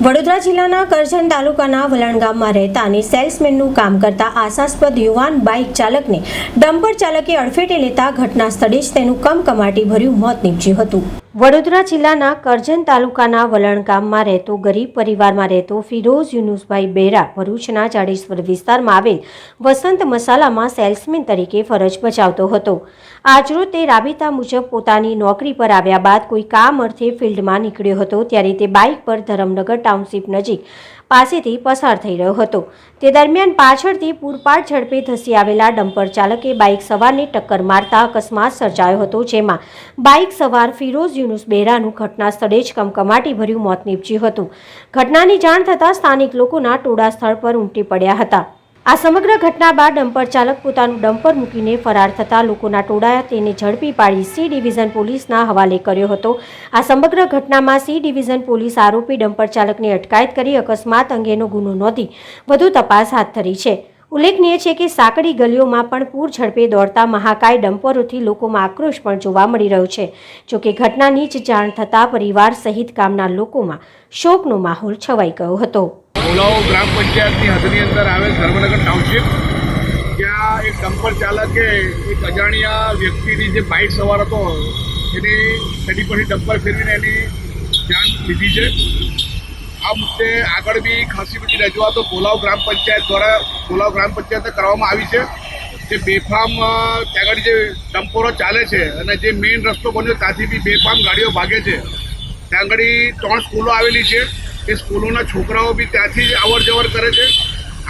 વડોદરા જિલ્લાના કરજણ તાલુકાના વલણ ગામમાં રહેતા અને સેલ્સમેનનું કામ કરતા આશાસ્પદ યુવાન બાઇક ચાલકને ડમ્પર ચાલકે અડફેટે લેતા ઘટના સ્થળે જ તેનું કમકમાટી ભર્યું મોત નીપજ્યું હતું. વડોદરા જિલ્લાના કરજણ તાલુકાના વલણ ગામમાં રહેતો ગરીબ પરિવારમાં રહેતો ફિરોઝ યુનુસભાઈ બેરા ભરૂચના જાડેશ્વર વિસ્તારમાં આવેલ વસંત મસાલામાં સેલ્સમેન તરીકે ફરજ બજાવતો હતો. આજરોજ તે રાબેતા મુજબ પોતાની નોકરી પર આવ્યા બાદ કોઈ કામ અર્થે ફિલ્ડમાં નીકળ્યો હતો, ત્યારે તે બાઇક પર ધરમનગર ટાઉનશીપ નજીક પાસેથી પસાર થઈ રહ્યો હતો. તે દરમિયાન પાછળથી પૂરપાટ ઝડપે ધસી આવેલા ડમ્પર ચાલકે બાઇક સવારને ટક્કર મારતા અકસ્માત સર્જાયો હતો, જેમાં બાઇક સવાર ફિરોઝ યુનુસ બેરાનું ઘટના સ્થળે જ કમકમાટી ભર્યું મોત નીપજ્યું હતું. ઘટનાની જાણ થતાં સ્થાનિક લોકોના ટોળા સ્થળ પર ઉમટી પડ્યા હતા. આ સમગ્ર ઘટના બાદ ડમ્પર ચાલક પોતાનું ડમ્પર મૂકીને ફરાર થતા લોકોના ટોળાએ તેને ઝડપી પાડી સી ડિવિઝન પોલીસના હવાલે કર્યો હતો. આ સમગ્ર ઘટનામાં સી ડિવિઝન પોલીસ આરોપી ડમ્પર ચાલકની અટકાયત કરી અકસ્માત અંગેનો ગુનો નોંધી વધુ તપાસ હાથ ધરી છે. ઉલ્લેખનીય છે કે સાંકડી ગલીઓમાં પણ પૂર ઝડપે દોડતા મહાકાય ડમ્પરોથી લોકોમાં આક્રોશ પણ જોવા મળી રહ્યો છે. જોકે ઘટનાની જ જાણ થતાં પરિવાર સહિત ગામના લોકોમાં શોકનો માહોલ છવાઈ ગયો હતો. ઓલાઓ ગ્રામ પંચાયતની હદની અંદર આવેલ ધર્મનગર ટાઉનશીપ. ત્યાં એક ડમ્પર ચાલકે એક અજાણ્યા વ્યક્તિની જે બાઇક સવાર હતો, એની સડી પરથી ડમ્પર ફેરવીને એની જાન લીધી છે. આ મુદ્દે આગળ બી ખાસી બધી રજૂઆતો કોલાવ ગ્રામ પંચાયત દ્વારા કોલાવ ગ્રામ પંચાયતે કરવામાં આવી છે. જે બેફામ ત્યાં આગળ જે ડમ્પોરો ચાલે છે અને જે મેઇન રસ્તો બન્યો ત્યાંથી બી બેફામ ગાડીઓ ભાગે છે. ત્યાં આગળ ત્રણ સ્કૂલો આવેલી છે. એ સ્કૂલોના છોકરાઓ બી ત્યાંથી અવર જવર કરે છે.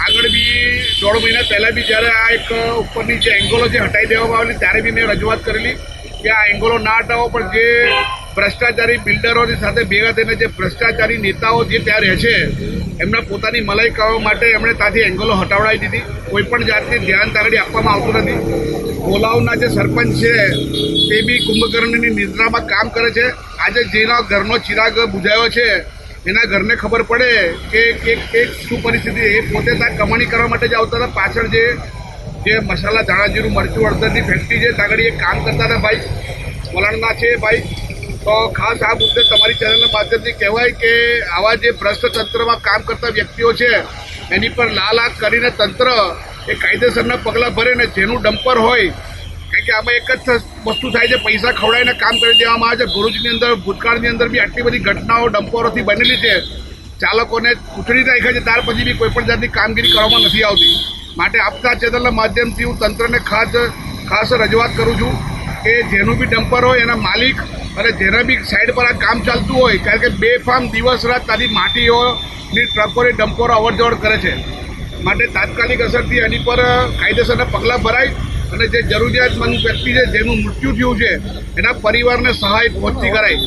આગળ બી દોઢ મહિના પહેલાં બી જ્યારે આ એક ઉપરની જે એંગલો જે હટાવી દેવામાં આવેલી, ત્યારે બી મેં રજૂઆત કરેલી કે આ એંગલો ના હટાવો, પણ જે ભ્રષ્ટાચારી બિલ્ડરોની સાથે ભેગા થઈને જે ભ્રષ્ટાચારી નેતાઓ જે ત્યાં રહે છે, એમના પોતાની મલાઈ કરવા માટે એમણે ત્યાંથી એંગલો હટાવડાવી દીધી. કોઈ પણ જાતની ધ્યાન તારડી આપવામાં આવતું નથી. કોલાવના જે સરપંચ છે, તે બી કુંભકર્ણની નિદ્રામાં કામ કરે છે. આજે જેના ઘરનો ચિરાગ બુઝાયો છે, એના ઘરને ખબર પડે કે એક એક શું પરિસ્થિતિ એ પોતે ત્યાં કમાણી કરવા માટે જ આવતા હતા. પાછળ જે જે મસાલા ધાણા જીરું મરચું, હળદરની ફેક્ટરી છે ત્યાં એ કામ કરતા હતા ભાઈ. વલણના છે ભાઈ. તો ખાસ આ મુદ્દે તમારી ચેનલના માધ્યમથી કહેવાય કે આવા જે ભ્રષ્ટ તંત્રમાં કામ કરતા વ્યક્તિઓ છે, એની પર લાલ આંખ કરીને તંત્ર એ કાયદેસરના પગલાં ભરે ને જેનું ડમ્પર હોય, કારણ કે આમાં એક જ વસ્તુ થાય છે, પૈસા ખવડાવીને કામ કરી દેવામાં આવે છે. ભરૂચની અંદર, ભૂતકાળની અંદર બી આટલી બધી ઘટનાઓ, ડમ્પરોથી બનેલી છે. ચાલકોને ઉથડી નાખ્યા છે, ત્યાર પછી બી કોઈ પણ જાતની કામગીરી કરવામાં નથી આવતી. માટે આપતા ચેનલના માધ્યમથી હું તંત્રને ખાસ ખાસ રજૂઆત કરું છું કે જેનું બી ડમ્પર હોય, એના માલિક અને જેના બી સાઈડ પર આ કામ ચાલતું હોય, કારણ કે બે ફાર્મ દિવસ રાત તારી માટીઓની ટ્રકોની ડમ્પોરો અવર જવર કરે છે. માટે તાત્કાલિક અસરથી એની પર કાયદેસરના પગલાં ભરાય અને જે જરૂરિયાતમંદ વ્યક્તિ છે, જેનું મૃત્યુ થયું છે, એના પરિવારને સહાય પહોંચતી કરાય.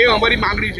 એ અમારી માંગણી છે.